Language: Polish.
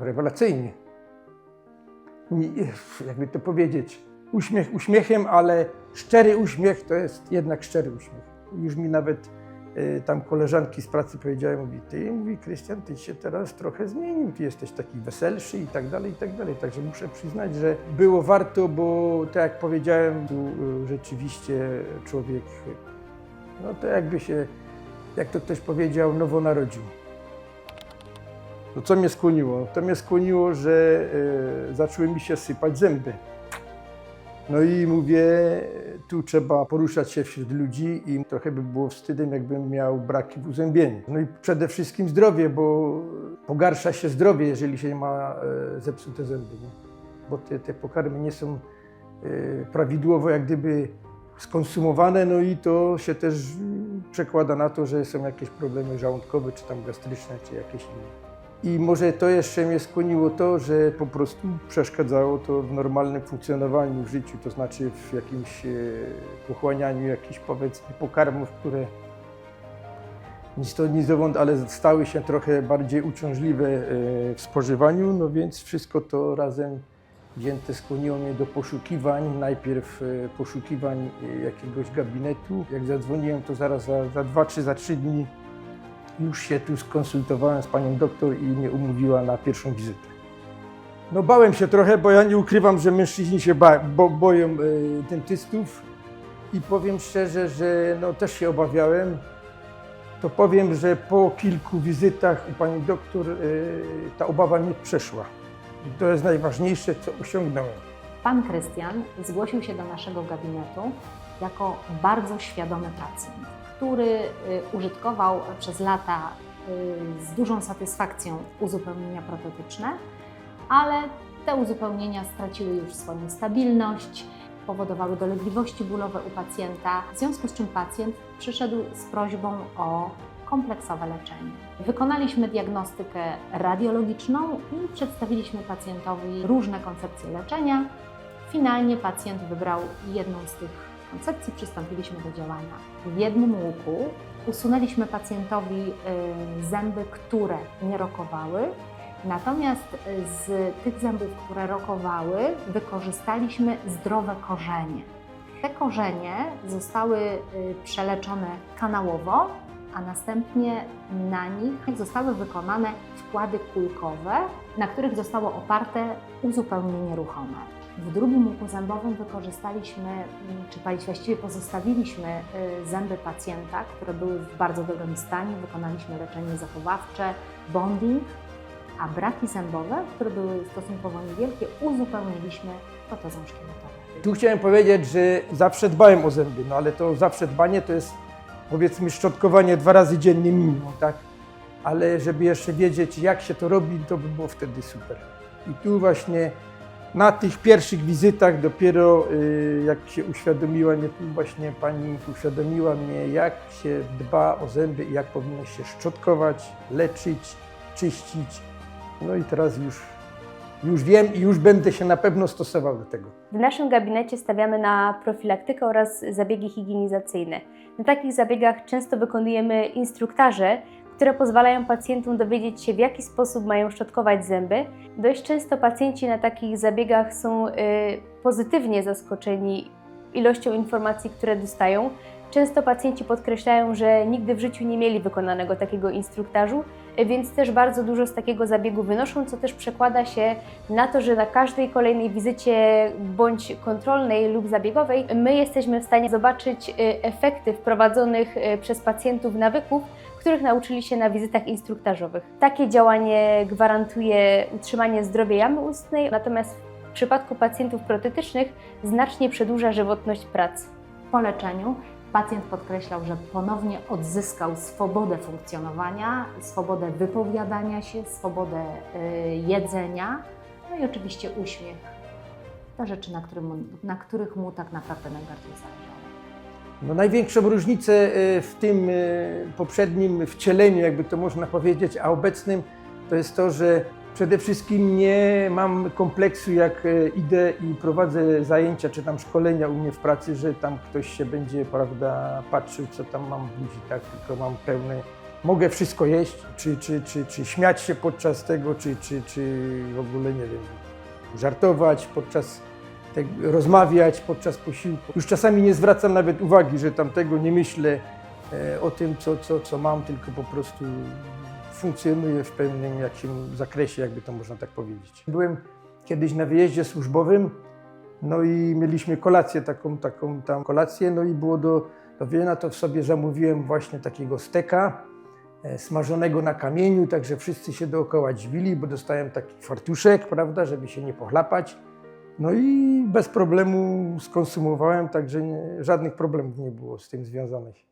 rewelacyjnie. Nie- Jakby to powiedzieć, uśmiech uśmiechem, ale szczery uśmiech to jest jednak szczery uśmiech. Już mi nawet e, tam koleżanki z pracy powiedziały, mówi, ty, mówi, Krystian, ty się teraz trochę zmienił, ty jesteś taki weselszy i tak dalej, i tak dalej. Także muszę przyznać, że było warto, bo tak jak powiedziałem, e, rzeczywiście człowiek, no to jakby się, jak to ktoś powiedział, nowo narodził. No co mnie skłoniło? To mnie skłoniło, że e, zaczęły mi się sypać zęby. No i mówię, tu trzeba poruszać się wśród ludzi i trochę by było wstydem, jakbym miał braki w uzębieniu. No i przede wszystkim zdrowie, bo pogarsza się zdrowie, jeżeli się ma e, zepsute zęby. Nie? Bo te, te pokarmy nie są e, prawidłowo jak gdyby skonsumowane, no i to się też przekłada na to, że są jakieś problemy żołądkowe, czy tam gastryczne, czy jakieś inne. I może to jeszcze mnie skłoniło to, że po prostu przeszkadzało to w normalnym funkcjonowaniu w życiu, to znaczy w jakimś e, pochłanianiu jakichś powiedzmy pokarmów, które nic to nic zowąd, ale stały się trochę bardziej uciążliwe e, w spożywaniu, no więc wszystko to razem wzięte skłoniło mnie do poszukiwań, najpierw e, poszukiwań jakiegoś gabinetu. Jak zadzwoniłem, to zaraz za, za dwa czy za trzy dni już się tu skonsultowałem z panią doktor i mnie umówiła na pierwszą wizytę. No bałem się trochę, bo ja nie ukrywam, że mężczyźni się ba bo boją e, dentystów i powiem szczerze, że no, też się obawiałem. To powiem, że po kilku wizytach u pani doktor e, ta obawa mi przeszła. I to jest najważniejsze, co osiągnąłem. Pan Krystian zgłosił się do naszego gabinetu jako bardzo świadomy pacjent, który y, użytkował przez lata y, z dużą satysfakcją uzupełnienia protetyczne, ale te uzupełnienia straciły już swoją stabilność, powodowały dolegliwości bólowe u pacjenta, w związku z czym pacjent przyszedł z prośbą o kompleksowe leczenie. Wykonaliśmy diagnostykę radiologiczną i przedstawiliśmy pacjentowi różne koncepcje leczenia. Finalnie pacjent wybrał jedną z tych koncepcji, przystąpiliśmy do działania. W jednym łuku usunęliśmy pacjentowi y, zęby, które nie rokowały, natomiast y, z tych zębów, które rokowały, wykorzystaliśmy zdrowe korzenie. Te korzenie zostały y, przeleczone kanałowo, a następnie na nich zostały wykonane wkłady kulkowe, na których zostało oparte uzupełnienie ruchome. W drugim łuku zębowym wykorzystaliśmy, mm, czy właściwie pozostawiliśmy y, zęby pacjenta, które były w bardzo dobrym stanie. Wykonaliśmy leczenie zachowawcze, bonding, a braki zębowe, które były stosunkowo niewielkie, uzupełniliśmy protezą szkieletową. Tu chciałem powiedzieć, że zawsze dbałem o zęby, no ale to zawsze dbanie to jest powiedzmy szczotkowanie dwa razy dziennie minimum, tak? Ale żeby jeszcze wiedzieć, jak się to robi, to by było wtedy super. I tu właśnie na tych pierwszych wizytach dopiero y, jak się uświadomiła mnie, właśnie pani uświadomiła mnie, jak się dba o zęby i jak powinno się szczotkować, leczyć, czyścić. No i teraz już, już wiem i już będę się na pewno stosował do tego. W naszym gabinecie stawiamy na profilaktykę oraz zabiegi higienizacyjne. Na takich zabiegach często wykonujemy instruktaże, które pozwalają pacjentom dowiedzieć się, w jaki sposób mają szczotkować zęby. Dość często pacjenci na takich zabiegach są y, pozytywnie zaskoczeni ilością informacji, które dostają. Często pacjenci podkreślają, że nigdy w życiu nie mieli wykonanego takiego instruktażu, y, więc też bardzo dużo z takiego zabiegu wynoszą, co też przekłada się na to, że na każdej kolejnej wizycie bądź kontrolnej lub zabiegowej my jesteśmy w stanie zobaczyć y, efekty wprowadzonych y, przez pacjentów nawyków, których nauczyli się na wizytach instruktażowych. Takie działanie gwarantuje utrzymanie zdrowia jamy ustnej, natomiast w przypadku pacjentów protetycznych znacznie przedłuża żywotność pracy. Po leczeniu pacjent podkreślał, że ponownie odzyskał swobodę funkcjonowania, swobodę wypowiadania się, swobodę y, jedzenia, no i oczywiście uśmiech. Te rzeczy, na, którym, na których mu tak naprawdę najbardziej zależało. No największą różnicę e, w tym e, poprzednim wcieleniu, jakby to można powiedzieć, a obecnym, to jest to, że przede wszystkim nie mam kompleksu, jak e, idę i prowadzę zajęcia czy tam szkolenia u mnie w pracy, że tam ktoś się będzie, prawda, patrzył, co tam mam w buzi, tak, tylko mam pełne mogę wszystko jeść, czy, czy, czy, czy śmiać się podczas tego, czy, czy, czy w ogóle, nie wiem, żartować podczas tego, rozmawiać podczas posiłku. Już czasami nie zwracam nawet uwagi, że tamtego nie myślę e, o tym, co, co, co mam, tylko po prostu funkcjonuję w pewnym jakimś zakresie, jakby to można tak powiedzieć. Byłem kiedyś na wyjeździe służbowym, no i mieliśmy kolację, taką, taką tam kolację, no i było do, do wiena, to w sobie zamówiłem właśnie takiego steka e, smażonego na kamieniu, także wszyscy się dookoła dziwili, bo dostałem taki fartuszek, prawda, żeby się nie pochlapać. No i bez problemu skonsumowałem, także nie, żadnych problemów nie było z tym związanych.